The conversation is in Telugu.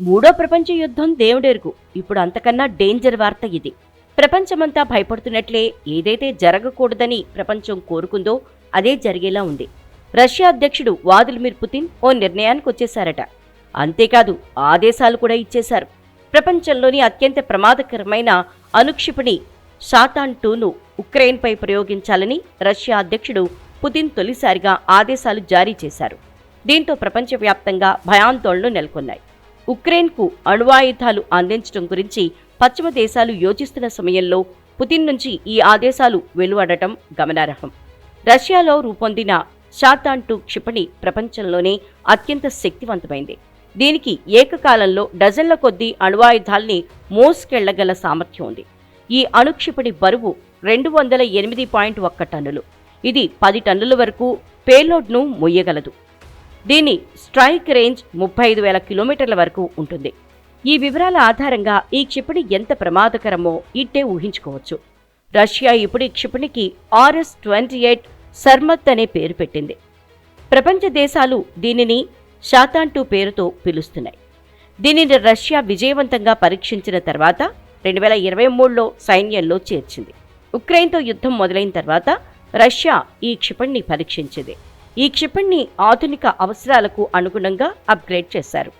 మూడో ప్రపంచ యుద్ధం దేవుడెరుగు. ఇప్పుడు అంతకన్నా డేంజర్ వార్త ఇది. ప్రపంచమంతా భయపడుతున్నట్లే ఏదైతే జరగకూడదని ప్రపంచం కోరుకుందో అదే జరిగేలా ఉంది. రష్యా అధ్యక్షుడు వాదిల్మిర్ పుతిన్ ఓ నిర్ణయానికి వచ్చేశారట. అంతేకాదు ఆదేశాలు కూడా ఇచ్చేశారు. ప్రపంచంలోని అత్యంత ప్రమాదకరమైన అనుక్షిపణి షాతాన్ టూను ఉక్రెయిన్పై ప్రయోగించాలని రష్యా అధ్యక్షుడు పుతిన్ తొలిసారిగా ఆదేశాలు జారీ చేశారు. దీంతో ప్రపంచవ్యాప్తంగా భయాందోళనలు నెలకొన్నాయి. ఉక్రెయిన్కు అణ్వాయుధాలు అందించడం గురించి పశ్చిమ దేశాలు యోచిస్తున్న సమయంలో పుతిన్ నుంచి ఈ ఆదేశాలు వెలువడటం గమనార్హం. రష్యాలో రూపొందిన షాతాన్ టూ క్షిపణి ప్రపంచంలోనే అత్యంత శక్తివంతమైంది. దీనికి ఏకకాలంలో డజన్ల కొద్దీ అణ్వాయుధాల్ని మోసుకెళ్ళగల సామర్థ్యం ఉంది. ఈ అణుక్షిపణి బరువు రెండు వందల ఎనిమిది పాయింట్ ఒక్క టన్నులు. ఇది పది టన్నుల వరకు పేలోడ్ను మొయ్యగలదు. దీని స్ట్రైక్ రేంజ్ ముప్పై ఐదు వేల కిలోమీటర్ల వరకు ఉంటుంది. ఈ వివరాల ఆధారంగా ఈ క్షిపణి ఎంత ప్రమాదకరమో ఇట్టే ఊహించుకోవచ్చు. రష్యా ఇప్పుడు ఈ క్షిపణికి ఆర్ఎస్ ట్వంటీ ఎయిట్ సర్మత్ అనే పేరు పెట్టింది. ప్రపంచ దేశాలు దీనిని షాతాన్ టూ పేరుతో పిలుస్తున్నాయి. దీనిని రష్యా విజయవంతంగా పరీక్షించిన తర్వాత రెండు వేల ఇరవై మూడులో సైన్యంలో చేర్చింది. ఉక్రెయిన్తో యుద్ధం మొదలైన తర్వాత రష్యా ఈ క్షిపణిని పరీక్షించింది. ఈ క్షిపణిని ఆధునిక అవసరాలకు అనుగుణంగా అప్గ్రేడ్ చేశారు.